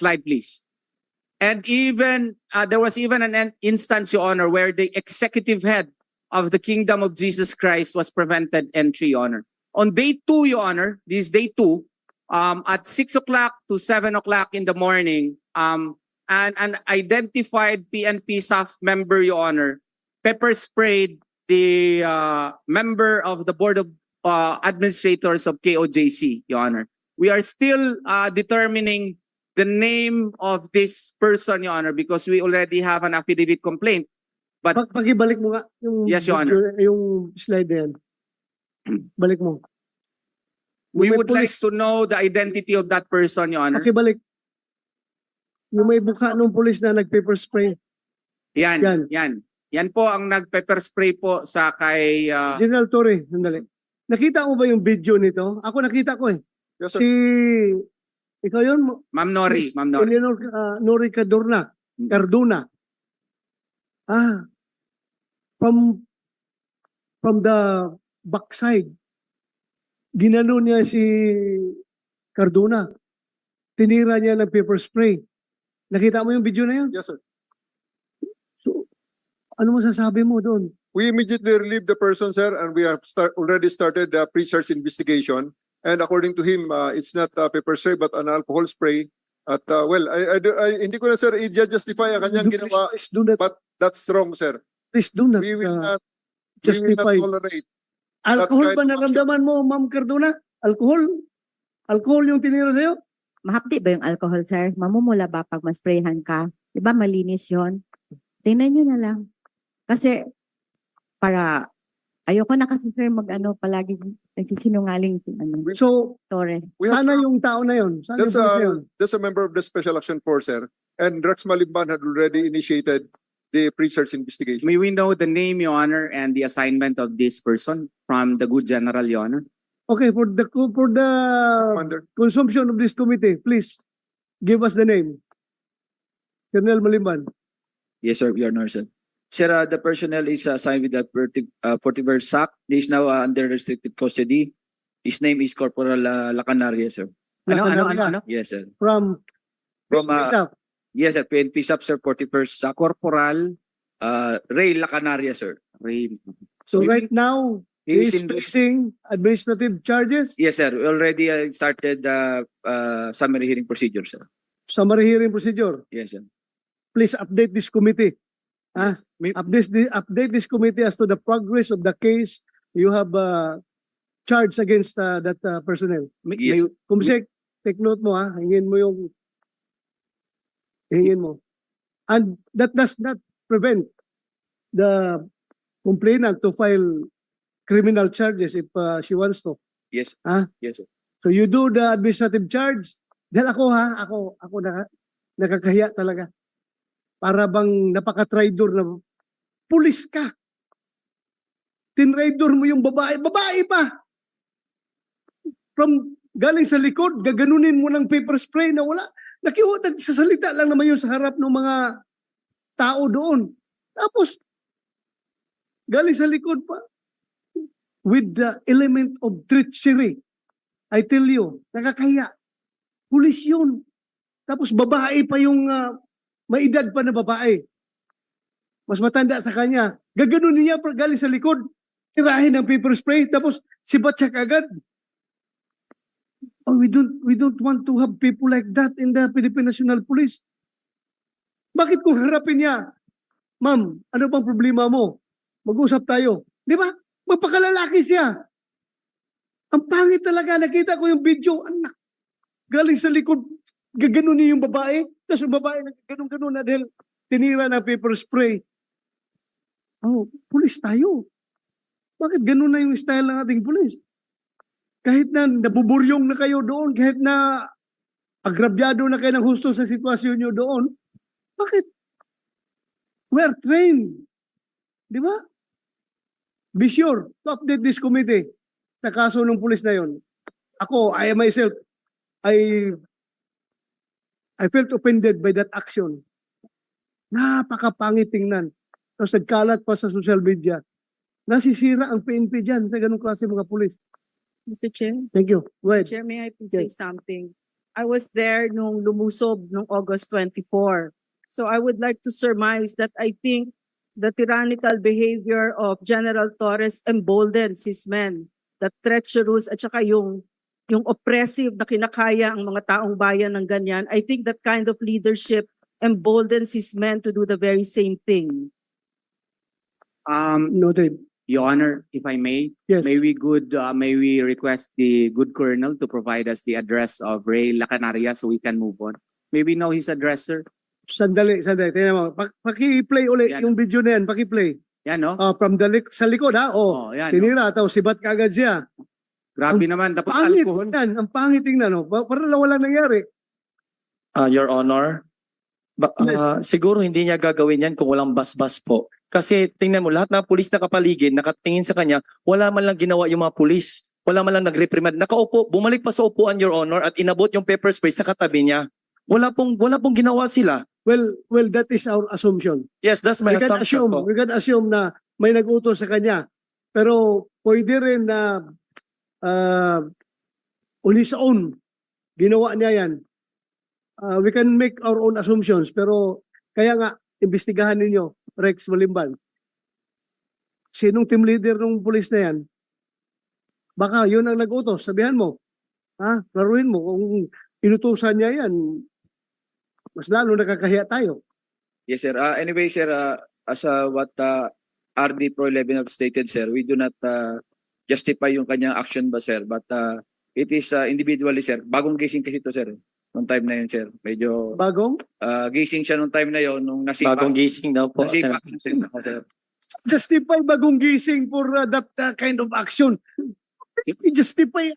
Slide, please. And even uh, there was even an in- instance, Your Honor, where the executive head of the Kingdom of Jesus Christ was prevented entry, Your Honor. On day two, Your Honor, this is day two, um, at six o'clock to seven o'clock in the morning, um, and an identified PNP staff member, Your Honor, pepper sprayed the uh, member of the board of uh, administrators of KOJC, Your Honor. We are still uh, determining the name of this person, Your Honor, because we already have an affidavit complaint. But Pag pakibalik mo nga yung Yes, Your video- yung slide na yan. Balik mo. we may would like to know the identity of that person, Your Honor. Pakibalik. Yung may buka nung pulis na nag-paper spray. Yan, Yan. yan. Yan po ang nag-pepper spray po sa kay uh, General Torre, sandali. Nakita mo ba yung video nito? Ako nakita ko eh. Yes, sir. Si, ikaw yun, Ma'am Nori, Ma'am Nori. Eleanor uh, Nori Cadorna. Carduna. Ah, from, from the backside, ginano niya si Carduna. Tinira niya ng paper spray. Nakita mo yung video na yun? Yes, sir. So, ano masasabi mo doon? We immediately relieved the person, sir, and we have start, already started the pre-search investigation. And according to him, uh, it's not uh, pepper spray but an alcohol spray. At uh, well, I, I, do- I- hindi ko na sir i-justify ang kanyang Please- ginawa. Please do not, But that's wrong, sir. please do not We will uh, not, we will not justify. tolerate. Alcohol ba naramdaman mo, Ma'am Cardona? Alcohol? Alcohol yung tinira sa'yo? Mahapdi ba yung alcohol, sir? Mamumula ba pag masprayhan ka? Di ba malinis yon? Tingnan nyo na lang. Kasi, para, ayoko na kasi, sir, mag-ano, palagi nagsisinungaling, ano, So. We have, sana yung tao na yun. Sana that's yung na a, yun. that's a member of the Special Action Force, sir. And Rex Malimban had already initiated the pre-search investigation. May we know the name, Your Honor, and the assignment of this person from the good general, Your Honor? Okay, for the for the Commander. consumption of this committee, please give us the name. Colonel Malimban. Yes, sir, Your Honor, sir. Sir, uh, the personnel is assigned with the uh, Portiver SAC. He is now uh, under restricted custody. His name is Corporal uh, Lacanaria, sir. Ano, ano, ano, ano? Yes, sir. From From, uh, yes, sir, PNP SAP, sir, Portiver SAC. Corporal Uh, Ray Lacanaria, sir. Ray. So we- right now, He is is in, facing administrative charges, yes, sir. We already uh, started the uh, summary hearing procedure, sir. summary hearing procedure. Yes, sir. Please update this committee. Ah, May- update the update this committee as to the progress of the case you have uh, charged against uh, that uh, personnel. May, Yes. may- Kumsek, take note mo ha, hingin mo yung hingin mo. And that does not prevent the complainant to file criminal charges if uh, she wants to. Yes. Ah? Yes, sir. So you do the administrative charge. Dahil ako ha, ako, ako naka, nakakahiya talaga. Para bang napaka-traidor na pulis ka. Tinraidor mo yung babae. Babae pa! From galing sa likod, gaganunin mo ng paper spray na wala. Nakiwa, nagsasalita lang naman yun sa harap ng mga tao doon. Tapos, galing sa likod pa. With the element of treachery. I tell you, nakakahiya. Pulis yun. Tapos babae pa yung ah, may edad pa na babae. Mas matanda sa kanya. Gaganunin niya galing sa likod. Tirahin ng paper spray. Tapos si Batsak agad. Oh, we don't we don't want to have people like that in the Philippine National Police. Bakit kung harapin niya, Ma'am, ano bang problema mo? Mag-usap tayo. Di ba? Magpakalalaki siya. Ang pangit talaga. Nakita ko yung video. Anak. Galing sa likod. Gaganon niya yung babae. Tapos yung babae nagganon-ganon na dahil tinira ng paper spray. Oh, pulis tayo. Bakit ganun na yung style ng ating pulis? Kahit na nabuburyong na kayo doon, kahit na agrabyado na kayo ng husto sa sitwasyon nyo doon, bakit? We are trained. Di ba? Be sure to update this committee sa kaso ng pulis na yon. Ako, I myself, I I felt offended by that action. Napakapangit tingnan. Tapos nagkalat pa sa social media. Nasisira ang PNP dyan sa ganung klase mga pulis. Mr. Chair, Thank you. Go ahead. Chair, may I please say Yes. something? I was there nung lumusob nung August 24. So I would like to surmise that I think the tyrannical behavior of General Torres emboldens his men. The treacherous at saka yung yung oppressive na kinakaya ang mga taong bayan ng ganyan. I think that kind of leadership emboldens his men to do the very same thing. Um, Noted. Your Honor, if I may, Yes. may we good, uh, may we request the good colonel to provide us the address of Ray Lacanaria so we can move on? May we know his address, sir? Sandali, sandali. Tingnan mo. Pa- paki-play ulit Yan. yung video na yan. Paki-play. Yan, no? Ah, from the lik- sa likod ha. Oh, Oh, yan. no? tinira. Tapos sibat kagad siya. Grabe naman. Tapos Pangit alcohol. yan. Ang pangit tingnan. No? Pa- Para lang walang nangyari. Uh, Your Honor, ba, Yes. ah, siguro hindi niya gagawin yan kung walang basbas po. Kasi tingnan mo, lahat ng pulis na kapaligid, nakatingin sa kanya, wala man lang ginawa yung mga pulis. Wala man lang nag-reprimand. Nakaupo, bumalik pa sa upuan, Your Honor, at inabot yung pepper spray sa katabi niya. Wala pong, wala pong ginawa sila. Well, well, that is our assumption. Yes, that's my we can assumption assume, po. we can assume na may nag-utos sa kanya. Pero pwede rin na uh, on his own, ginawa niya yan. Uh, we can make our own assumptions. Pero kaya nga, imbestigahan ninyo, Rex Malimban. Sinong team leader ng pulis na yan? Baka yun ang nag-utos. Sabihan mo. Ha? Laruin mo. Kung inutusan niya yan, mas lalo nakakahiya tayo. Yes, sir. Uh, anyway, sir, uh, as uh, what uh, RD Pro 11 have stated, sir, we do not uh, justify yung kanyang action ba, sir? But uh, it is uh, individually, sir. Bagong gising kasi ito, sir. Nung time na yun, sir. Medyo Bagong? uh, gising siya nung time na yun, nung nasipa. Bagong gising daw po. Nasipa, Sen- sir. justify bagong gising for uh, that uh, kind of action. I-justify.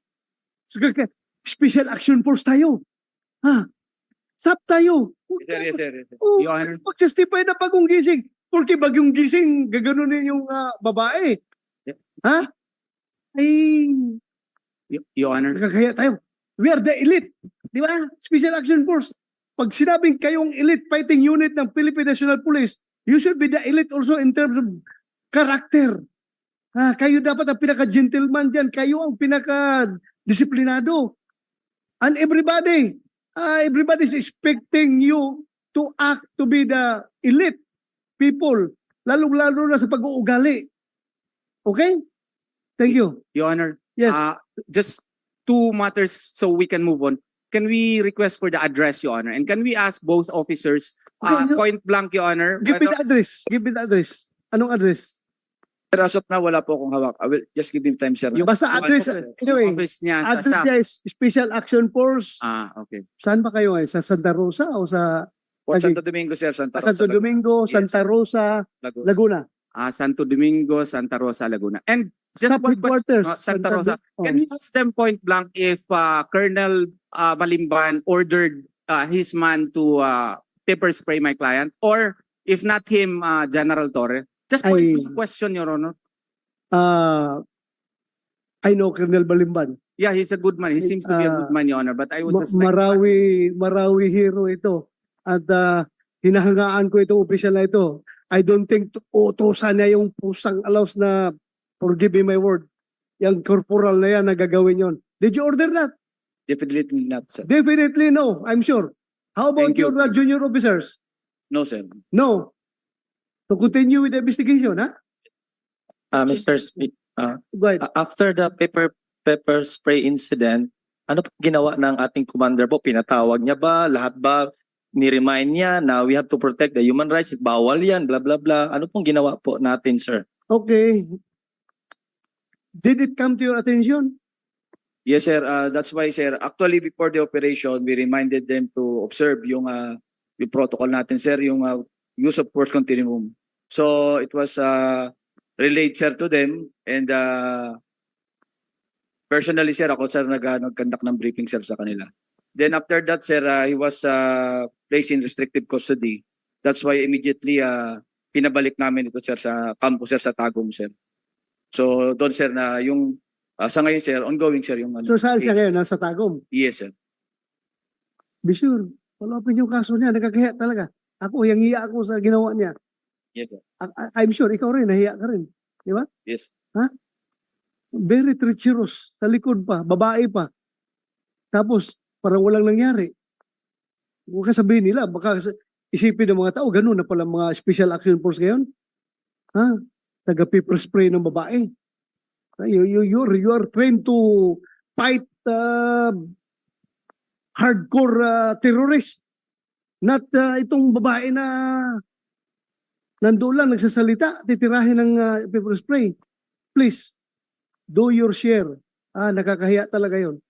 Special action force tayo. Ha? SAP tayo. Yes, sir, yes, sir, sir. Oh. Mag-justify na bagong gising. Porque bagong gising, gaganunin yung ah, babae. Ha? Ay, Your Honor. nakakaya tayo. We are the elite. Di ba? Special Action Force. Pag sinabing kayong elite fighting unit ng Philippine National Police, you should be the elite also in terms of character. Ah, kayo dapat ang pinaka-gentleman dyan. Kayo ang pinaka-disiplinado. And everybody, ah, everybody is expecting you to act to be the elite people. Lalong-lalo na sa pag-uugali. Okay? Thank you. Your Honor. Yes. Uh, just two matters so we can move on. Can we request for the address, Your Honor? And can we ask both officers, uh, Okay, you- point blank, Your Honor? Give me whether- the address. Give me the address. Anong address? Sir, as of now, wala po akong hawak. I will just give him time, sir. Yung- Basta address. Sir. Anyway, office niya sa address SAP. niya is Special Action Force. Ah, okay. Saan ba kayo ngayon? Sa Santa Rosa o sa Po, Santo Domingo, sir. Santa Rosa, Santo Domingo, Yes. Santa Rosa, Laguna. Laguna? Ah, Santo Domingo, Santa Rosa, Laguna. And just Sa one question, uh, Santa Rosa. Can you ask them point blank if uh, Colonel uh, Malimban ordered uh, his man to uh, pepper spray my client? Or if not him, uh, General Torre? Just point Ay. blank question, Your Honor. Ah, I know Colonel Balimban. Yeah, he's a good man. He seems to be a Uh, good man, Your Honor. But I would just like to ask- Marawi, Marawi hero ito. At ah, hinahangaan ko itong opisyal na ito. I don't think utusan niya yung pusang alaws na forgive me my word. Yung corporal na yan na gagawin yon. Did you order that? Definitely not, sir. Definitely no, I'm sure. How about Thank you. your uh, junior officers? No, sir. No. To continue with the investigation, ha? Ah, Mr. Go ahead. after the pepper pepper spray incident, ano po ginawa ng ating commander po? Pinatawag niya ba? Lahat ba? Ni-remind niya na we have to protect the human rights. Bawal yan, blah, blah, blah. Ano pong ginawa po natin, sir? Okay. Did it come to your attention? Yes, sir. Uh, that's why, sir, actually before the operation, we reminded them to observe yung, uh, yung protocol natin, sir, yung uh, use of force continuum. So it was uh, relayed, sir, to them and uh, personally, sir, ako, sir, uh, nag-conduct ng briefing, sir, sa kanila. Then after that, sir, uh, he was uh, placed in restrictive custody. That's why immediately uh, pinabalik namin ito, sir, sa campus, sir, sa Tagum, sir. So doon, sir, na yung Ah, sa ngayon, sir, ongoing, sir, yung ano. So saan siya ngayon? Nasa Tagum. Yes, sir. Be sure. Follow up yung kaso niya. Nagkakahiya talaga. Ako, yung hiya ako sa ginawa niya. Yes, sir. I- I'm sure, ikaw rin, nahiya ka rin. Yes. Very treacherous. Sa likod pa, babae pa. Tapos, parang walang nangyari. Huwag ka sabihin nila, baka isipin ng mga tao, ganun na pala mga special action force ngayon. Ha? Taga pepper spray ng babae. You, you, you're, you are trained to fight uh, hardcore uh, terrorist. Not uh, itong babae na nandoon lang nagsasalita, titirahin ng uh, pepper spray. Please, do your share. Ah, nakakahiya talaga yon.